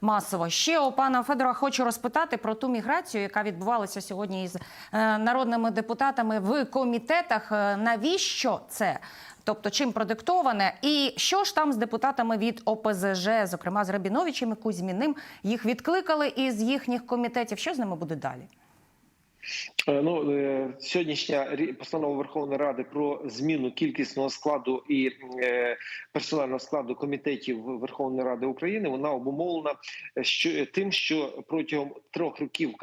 масово. Ще у пана Федора хочу розпитати про ту міграцію, яка відбувалася сьогодні із е, народними депутатами в комітетах. Е, Навіщо це? Тобто, чим продиктоване, і що ж там з депутатами від ОПЗЖ, зокрема з Рабіновичем і Кузьміним, їх відкликали із їхніх комітетів. Що з ними буде далі? Е, Ну е, сьогоднішня постанова Верховної Ради про зміну кількісного складу і е, персонального складу комітетів Верховної Ради України вона обумовлена що тим, що протягом трьох років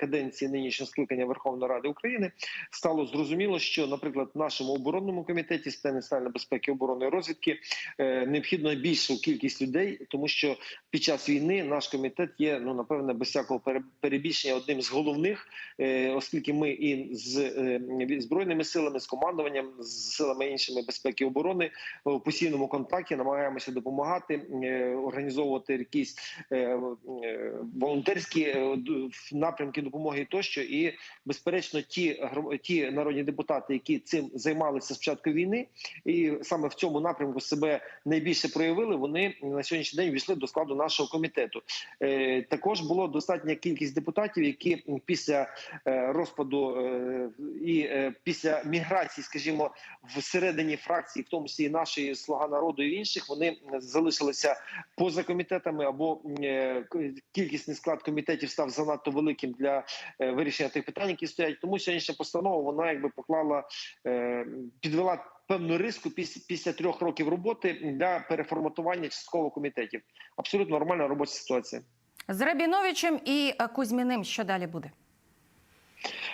каденції нинішнього скликання Верховної Ради України стало зрозуміло, що, наприклад, в нашому оборонному комітеті з національної безпеки, оборони розвідки необхідно більшу кількість людей, тому що під час війни наш комітет є ну напевне без всякого перебільшення одним з головних, оскільки ми і з е, збройними силами, з командуванням, з силами іншими безпеки і оборони в постійному контакті намагаємося допомагати, е, організовувати якісь е, волонтерські напрямки допомоги тощо. І безперечно, ті ті народні депутати, які цим займалися з початку війни, і саме в цьому напрямку себе найбільше проявили. Вони на сьогоднішній день війшли до складу нашого комітету. Також було достатня кількість депутатів, які після розпаду е, і е, після міграції, скажімо, всередині фракції, в тому числі нашої слуга народу і інших, вони залишилися поза комітетами або е, кількісний склад комітетів став занадто великим для вирішення тих питань, які стоять. Тому сьогоднішня постанова вона якби поклала підвела певну риску після, після трьох років роботи для переформатування частково комітетів. Абсолютно нормальна робоча ситуація. З Рабіновичем і Кузьміним що далі буде?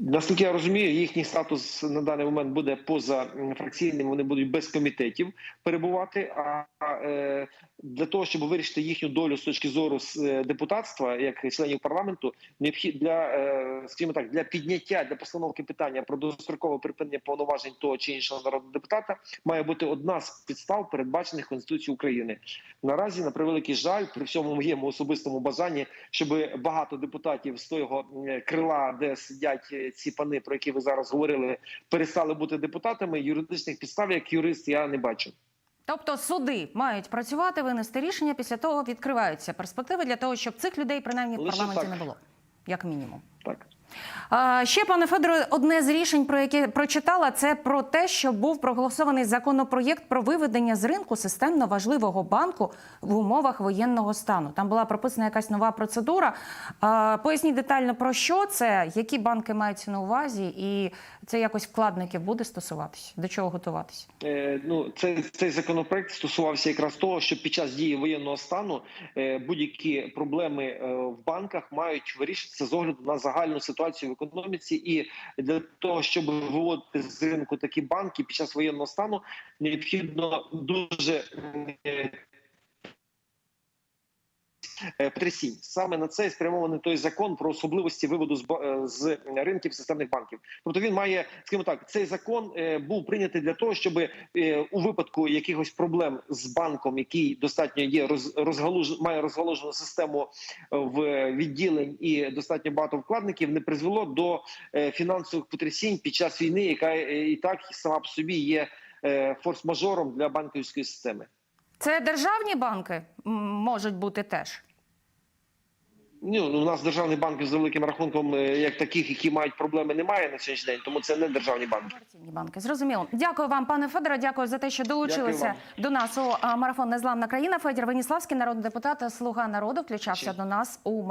Наскільки я розумію, їхній статус на даний момент буде позафракційним. Вони будуть без комітетів перебувати. А е, для того, щоб вирішити їхню долю з точки зору е, депутатства, як членів парламенту, необхідно для, е, скажімо так, для підняття для постановки питання про дострокове припинення повноважень того чи іншого народного депутата має бути одна з підстав, передбачених Конституцією України. Наразі, на превеликий жаль, при всьому моєму особистому бажанні, щоб багато депутатів з того е, крила, де сидять ці пани, про які ви зараз говорили, перестали бути депутатами. Юридичних підстав, як юрист, я не бачу. Тобто суди мають працювати, винести рішення. Після того відкриваються перспективи для того, щоб цих людей принаймні в парламенті не було, як мінімум. Так. Ще, пане Федоре, одне з рішень, про яке прочитала, це про те, що був проголосований законопроєкт про виведення з ринку системно важливого банку в умовах воєнного стану. Там була прописана якась нова процедура. Поясніть детально про що це, які банки маються на увазі, і це якось вкладників буде стосуватися. До чого готуватися? Е, ну, цей, цей законопроект стосувався якраз того, що під час дії воєнного стану е, будь-які проблеми е, в банках мають вирішитися з огляду на загальну ситуацію в економіці, і для того, щоб виводити з ринку такі банки під час воєнного стану, необхідно дуже е, потрясінь. Саме на це спрямований той закон про особливості виводу з, е, з ринків системних банків. Тобто він має, скажімо так, цей закон е, був прийнятий для того, щоб е, у випадку якихось проблем з банком, який достатньо є роз, розгалуж, має розгалужену систему е, в відділень і достатньо багато вкладників, не призвело до е, фінансових потрясінь під час війни, яка е, і так сама по собі є е, форс-мажором для банківської системи. Це державні банки можуть бути теж. Ну, у нас державних банків з великим рахунком, е, як таких, які мають проблеми, немає на сьогоднішній день, тому це не державні банки. Банки, зрозуміло. Дякую вам, пане Федоре. Дякую за те, що долучилися до нас у марафон Незламна країна. Федір Веніславський, народний депутат, слуга народу, включався Чи? до нас у